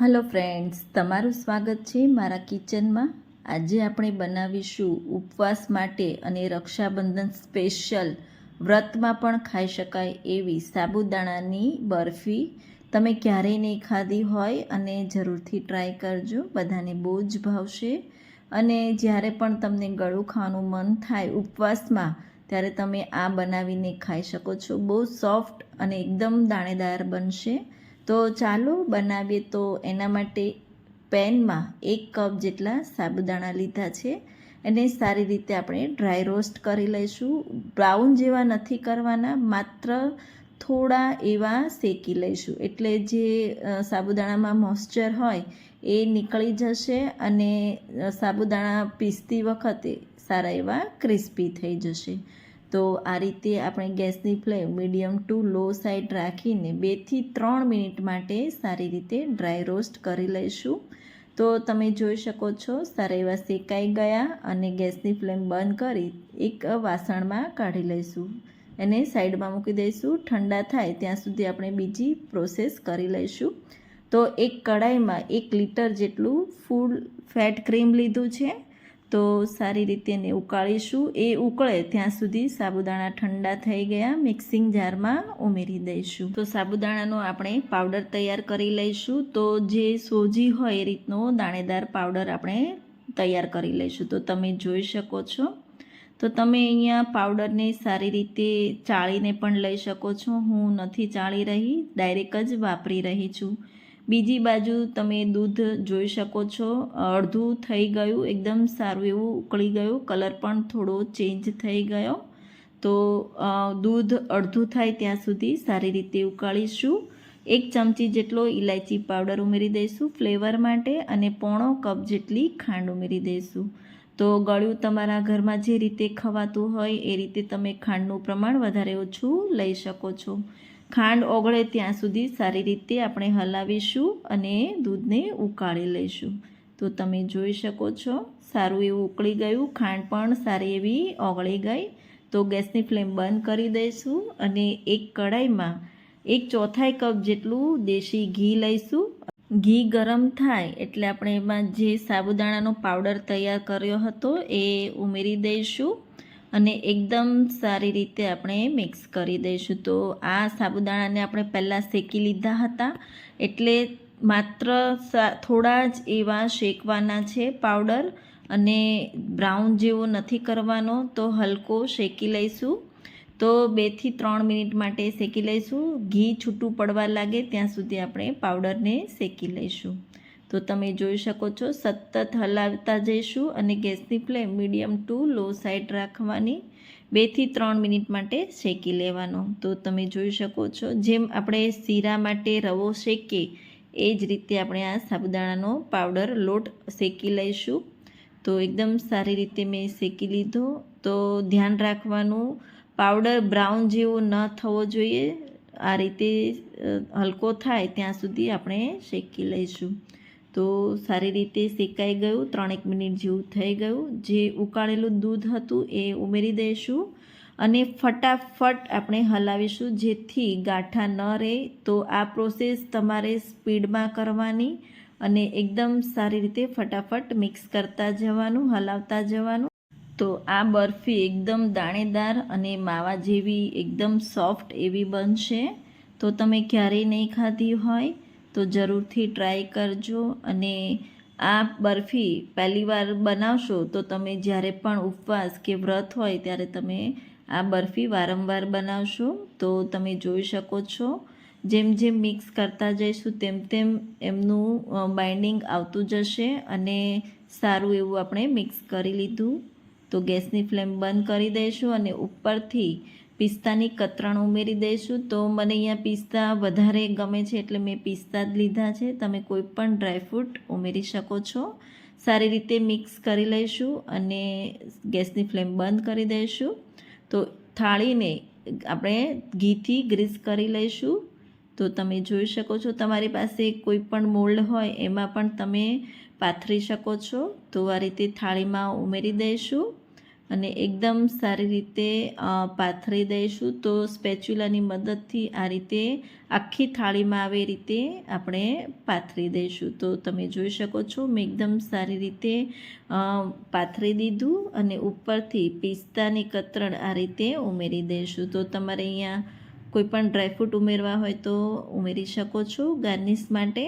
Hello friends તમારું સ્વાગત છે મારા કિચનમાં. આજે આપણે બનાવીશું ઉપવાસ માટે અને રક્ષાબંધન સ્પેશિયલ. વ્રતમાં પણ ખાઈ શકાય એવી સાબુદાણાની બરફી. તમે ક્યારેય નહીં ખાધી હોય અને જરૂરથી ટ્રાય કરજો, બધાને બહુ જ ભાવશે. અને જ્યારે પણ તમને ગળું ખાવાનું મન થાય ઉપવાસમાં, ત્યારે તમે આ બનાવીને ખાઈ શકો છો. બહુ સોફ્ટ અને એકદમ દાણેદાર બનશે. તો ચાલો બનાવીએ. તો એના માટે પેનમાં એક કપ જેટલા સાબુદાણા લીધા છે. એને સારી રીતે આપણે ડ્રાય રોસ્ટ કરી લઈશું. બ્રાઉન જેવા નથી કરવાના, માત્ર થોડા એવા શેકી લઈશું. એટલે જે સાબુદાણામાં મોઇશ્ચર હોય એ નીકળી જશે અને સાબુદાણા પીસતી વખતે સારા એવા ક્રિસ્પી થઈ જશે. તો આ રીતે આપણે ગેસની flame medium to low side રાખીને બેથી ત્રણ મિનિટ માટે સારી રીતે ડ્રાય રોસ્ટ કરી લઈશું. તો તમે જોઈ શકો છો, સારા એવા શેકાઈ ગયા અને ગેસની ફ્લેમ બંધ કરી એક વાસણમાં કાઢી લઈશું. એને સાઈડમાં મૂકી દઈશું, ઠંડા થાય ત્યાં સુધી આપણે બીજી પ્રોસેસ કરી લઈશું. તો એક કડાઈમાં એક લીટર જેટલું ફૂલ ફેટ ક્રીમ લીધું છે. તો સારી રીતે એને ઉકાળીશું. એ ઉકળે ત્યાં સુધી સાબુદાણા ઠંડા થઈ ગયા. મિક્સિંગ જારમાં ઉમેરી દઈશું. તો સાબુદાણાનો આપણે પાવડર તૈયાર કરી લઈશું. તો જે સોજી હોય એ રીતનો દાણેદાર પાવડર આપણે તૈયાર કરી લઈશું. તો તમે જોઈ શકો છો. તો તમે અહીંયા પાવડરને સારી રીતે ચાળીને પણ લઈ શકો છો. હું નથી ચાળી રહી. ડાયરેક્ટ જ વાપરી રહી છું. બીજી બાજુ તમે દૂધ જોઈ શકો છો. અડધું થઈ ગયું, એકદમ સારું એવું ઉકળી ગયું. કલર પણ થોડો ચેન્જ થઈ ગયો. તો દૂધ અડધું થાય ત્યાં સુધી સારી રીતે ઉકાળીશું. એક ચમચી જેટલો ઇલાયચી પાવડર ઉમેરી દઈશું ફ્લેવર માટે અને પોણો કપ જેટલી ખાંડ ઉમેરી દઈશું. તો, ગળ્યું તમારા ઘરમાં જે રીતે ખવાતું હોય એ રીતે તમે ખાંડનું પ્રમાણ વધારે ઓછું લઈ શકો છો. ખાંડ ઓગળે ત્યાં સુધી સારી રીતે આપણે હલાવીશું અને દૂધને ઉકાળી લઈશું. તો તમે જોઈ શકો છો, સારું એવું ઉકળી ગયું. ખાંડ પણ સારી એવી ઓગળી ગઈ. તો ગેસની ફ્લેમ બંધ કરી દઈશું અને એક કઢાઈમાં એક ચોથાઈ કપ જેટલું દેશી ઘી લઈશું. ઘી ગરમ થાય એટલે આપણે એમાં જે સાબુદાણાનો પાવડર તૈયાર કર્યો હતો એ ઉમેરી દઈશું. અને એકદમ સારી રીતે આપણે મિક્સ કરી દઈશું. તો આ સાબુદાણાને આપણે પહેલાં શેકી લીધા હતા. એટલે માત્ર થોડા જ એવા શેકવાના છે પાવડર અને બ્રાઉન જેવો નથી કરવાનો. તો હલકો શેકી લઈશું. તો બેથી ત્રણ મિનિટ માટે શેકી લઈશું. ઘી છૂટું પડવા લાગે ત્યાં સુધી આપણે પાવડરને શેકી લઈશું. તો તમે જોઈ શકો છો, સતત હલાવતા જઈશું અને ગેસની flame medium to low side રાખવાની. બેથી ત્રણ મિનિટ માટે શેકી લેવાનો. તો તમે જોઈ શકો છો, જેમ આપણે શીરા માટે રવો શેકીએ, એ જ રીતે આપણે આ સાબુદાણાનો પાવડર લોટ શેકી લઈશું. તો એકદમ સારી રીતે મેં શેકી લીધો. તો ધ્યાન રાખવાનું, પાવડર બ્રાઉન જેવો ન થવો જોઈએ. આ રીતે હલકો થાય ત્યાં સુધી આપણે શેકી લઈશું. તો સારી રીતે શેકાઈ ગયું, ત્રણેક મિનિટ જેવું થઈ ગયું. જે ઉકાળેલું દૂધ હતું એ ઉમેરી દઈશું અને ફટાફટ આપણે હલાવીશું. જેથી ગાંઠા ન રહે તો આ પ્રોસેસ તમારે સ્પીડમાં કરવાની અને એકદમ સારી રીતે ફટાફટ મિક્સ કરતા જવાનું, હલાવતા જવાનું. તો આ બરફી એકદમ દાણેદાર અને માવા જેવી, એકદમ સોફ્ટ એવી બનશે. તો તમે ક્યારેય નહીં ખાધી હોય. તો જરૂરથી ટ્રાય કરજો અને આ બરફી પહેલી વાર બનાવશો તો તમે જ્યારે પણ ઉપવાસ કે વ્રત હોય ત્યારે તમે આ બરફી વારંવાર બનાવશો. તો તમે જોઈ શકો છો, જેમ જેમ મિક્સ કરતા જઈશું તેમ તેમ એમનું બાઇન્ડિંગ આવતું જશે અને સારું એવું આપણે મિક્સ કરી લીધું. તો ગેસની ફ્લેમ બંધ કરી દઈશું અને ઉપરથી પિસ્તાની કતરણ ઉમેરી દઈશું. તો મને અહીંયા પિસ્તા વધારે ગમે છે એટલે મેં પિસ્તા જ લીધા છે. તમે કોઈ પણ ડ્રાયફ્રૂટ ઉમેરી શકો છો. સારી રીતે મિક્સ કરી લઈશું અને ગેસની ફ્લેમ બંધ કરી દઈશું. તો થાળીને આપણે ઘીથી ગ્રીસ કરી લઈશું. તો તમે જોઈ શકો છો તમારી પાસે કોઈ પણ મોલ્ડ હોય એમાં પણ તમે પાથરી શકો છો. તો આ રીતે થાળીમાં ઉમેરી દઈશું. અને એકદમ સારી રીતે પાથરી દઈશું. તો સ્પેચ્યુલાની મદદથી આ રીતે આખી થાળીમાં આવે રીતે આપણે પાથરી દઈશું. તો તમે જોઈ શકો છો, મેં એકદમ સારી રીતે પાથરી દીધું અને ઉપરથી પિસ્તાની કતરણ આ રીતે ઉમેરી દઈશું. તો તમારે અહીંયા કોઈપણ ડ્રાયફ્રૂટ ઉમેરવા હોય તો ઉમેરી શકો છો ગાર્નિશ માટે.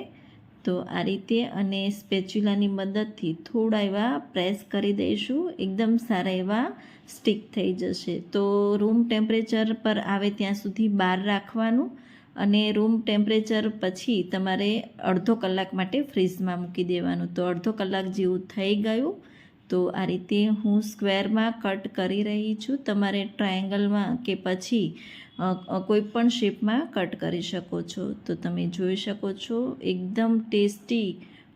તો આ રીતે અને સ્પેચ્યુલાની મદદથી થોડા એવા પ્રેસ કરી દઈશું. એકદમ સારા એવા સ્ટીક થઈ જશે. તો રૂમ ટેમ્પરેચર પર આવે ત્યાં સુધી બહાર રાખવાનું અને રૂમ ટેમ્પરેચર પછી તમારે અડધો કલાક માટે ફ્રીઝમાં મૂકી દેવાનું. તો અડધો કલાક જેવું થઈ ગયું. તો આ રીતે હું સ્ક્વેરમાં કટ કરી રહી છું. તમારે ટ્રાયેંગલમાં કે પછી કોઈ પણ શેપમાં કટ કરી શકો છો. તો તમે જોઈ શકો છો, એકદમ ટેસ્ટી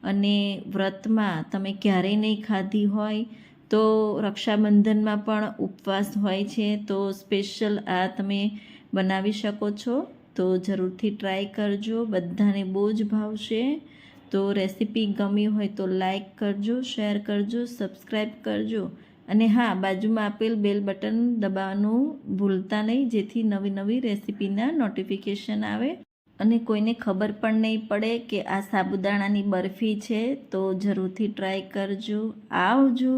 અને વ્રતમાં તમે ક્યારેય નહીં ખાધી હોય તો રક્ષાબંધનમાં પણ ઉપવાસ હોય છે. તો સ્પેશિયલ આ તમે બનાવી શકો છો. તો જરૂરથી ટ્રાય કરજો. બધાને બહુ જ ભાવશે. તો રેસીપી ગમી હોય તો લાઇક કરજો, શેર કરજો, સબસ્ક્રાઈબ કરજો. અને હા, બાજુમાં આપેલ બેલ બટન દબાવવાનું ભૂલતા નહીં, જેથી નવી નવી રેસીપીના નોટિફિકેશન આવે. અને કોઈને ખબર પણ નહીં પડે કે આ સાબુદાણાની બરફી છે, તો જરૂરથી ટ્રાય કરજો. આવજો!